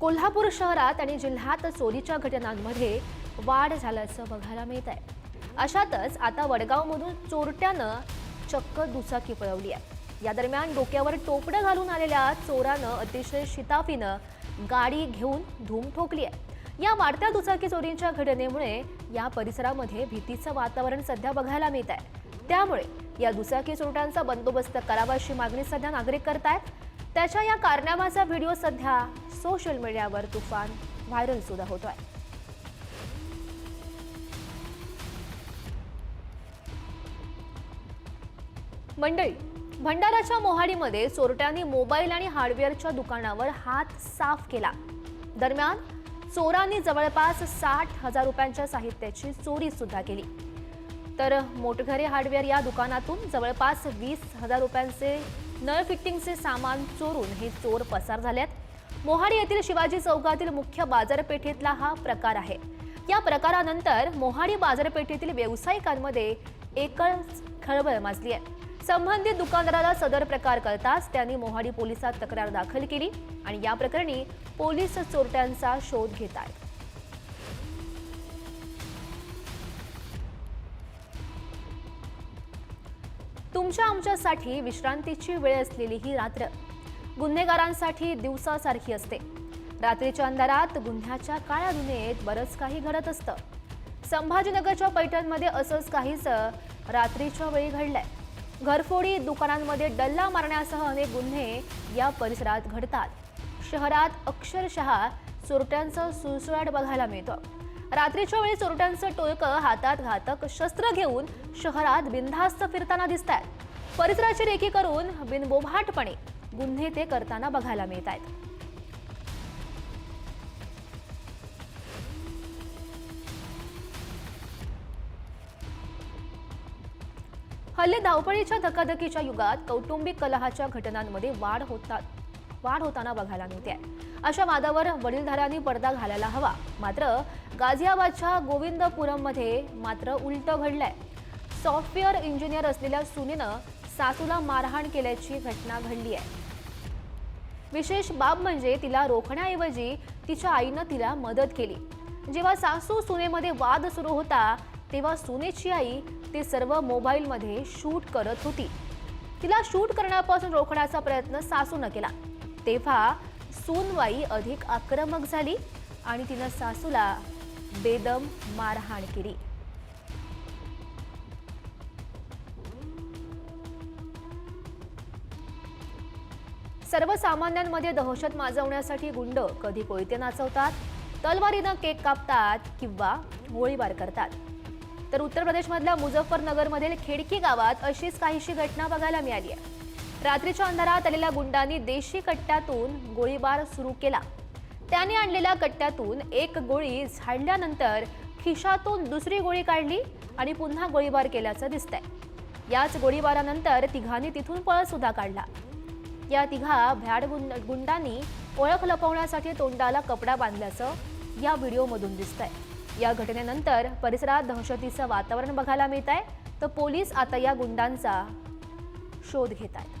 कोल्हापूर शहरात आणि जिल्ह्यात चोरीच्या घटनांमध्ये वाढ झाल्याचं बघायला मिळत आहे अशातच आता वडगावमधून चोरट्यानं चक्क दुचाकी पळवली आहे. या दरम्यान डोक्यावर टोपडं घालून आलेल्या चोरानं अतिशय शिताफीनं गाडी घेऊन धूम ठोकली आहे. या वाढत्या दुचाकी चोरींच्या घटनेमुळे या परिसरामध्ये भीतीचं वातावरण सध्या बघायला मिळत आहे त्यामुळे या दुचाकी चोरट्यांचा बंदोबस्त करावा अशी मागणी सध्या नागरिक करतायत. त्याच्या या कारनामाचा व्हिडिओ सध्या सोशल मीडियावर तुफान व्हायरल सुद्धा होतोय. मंडळी भंडाराच्या मोहाडीमध्ये चोरट्यांनी मोबाईल आणि हार्डवेअरच्या दुकानावर हात साफ केला. दरम्यान चोरांनी जवळपास साठ हजार रुपयांच्या साहित्याची चोरी सुद्धा केली. तर मोटघरे हार्डवेअर या दुकानातून जवळपास वीस हजार रुपयांचे नळ फिटिंगचे सामान चोरून हे चोर पसार झालेत. मोहाडी येथील शिवाजी चौकातील मुख्य बाजारपेठेतला हा प्रकार आहे. या प्रकारानंतर मोहाडी बाजारपेठेतील व्यावसायिकांमध्ये एकच खळबळ माजली आहे. संबंधित दुकानदाराला सदर प्रकार करताच त्यांनी मोहाडी पोलिसात तक्रार दाखल केली आणि या प्रकरणी पोलीस चोरट्यांचा शोध घेत आहेत. तुमच्या आमच्यासाठी विश्रांतीची वेळ असलेली ही रात्र गुन्हेगारांसाठी दिवसासारखी असते. रात्रीच्या अंधारात गुन्ह्याच्या काळ्या दुनियेत बरंच काही घडत असतं. संभाजीनगरच्या पैठणमध्ये असंच काहीच रात्रीच्या वेळी घडलंय. घरफोडी दुकानांमध्ये डल्ला मारण्यासह अनेक गुन्हे या परिसरात घडतात. शहरात अक्षरशः चोरट्यांचं सुळसुळाट बघायला मिळतं. रात्रीच्या वेळी चोरट्यांचं टोळकं हातात घातक शस्त्र घेऊन शहरात बिनधास्त फिरताना दिसत आहेत परिसराची रेखी करून बिनबोभाटपणे गुन्हे ते करताना बघायला मिळत आहेत. हल्ली धावपळीच्या धकाधकीच्या युगात कौटुंबिक कलहाच्या घटनांमध्ये वाढ होतात वाढ होताना बघायला मिळते. अशा वादावर वडीलधाऱ्यांनी पडदा घालायला हवा. मात्र गाझियाबादच्या गोविंदपुरममध्ये मात्र उलट घडलंय. सॉफ्टवेअर इंजिनियर असलेल्या सुनेनं सासूला मारहाण केल्याची घटना घडली आहे. विशेष बाब म्हणजे तिला रोखण्याऐवजी तिच्या आईनं तिला मदत केली. जेव्हा सासू सुनेमध्ये वाद सुरू होता तेव्हा सुनेची आई ते सर्व मोबाईलमध्ये शूट करत होती. तिला शूट करण्यापासून रोखण्याचा प्रयत्न सासूनं केला. तेव्हा सूनवाई अधिक आक्रमक झाली आणि तिनं सासूला बेदम मारहाण केली. सर्वसामान्यांमध्ये दहशत माजवण्यासाठी गुंड. कधी कोयते नाचवतात? तलवारीनं केक कापतात किंवा गोळीबार करतात. तर उत्तर प्रदेशमधल्या मुझफ्फरनगरमधील खेडकी गावात अशीच काहीशी घटना बघायला मिळाली आहे. रात्रीच्या अंधारात आलेल्या गुंडांनी देशी कट्ट्यातून गोळीबार सुरू केला. त्याने आणलेल्या कट्ट्यातून एक गोळी झाडल्यानंतर खिशातून दुसरी गोळी काढली आणि पुन्हा गोळीबार केल्याचं दिसतंय. याच गोळीबारानंतर तिघांनी तिथून पळ सुद्धा काढला. या तिघा भ्याड गुंड गुंडांनी ओळख लपवण्यासाठी तोंडाला कपडा बांधल्याचं या व्हिडिओमधून दिसतंय. या घटनेनंतर परिसरात दहशतीचं वातावरण बघायला मिळत आहे तर पोलीस आता या गुंडांचा शोध घेत आहेत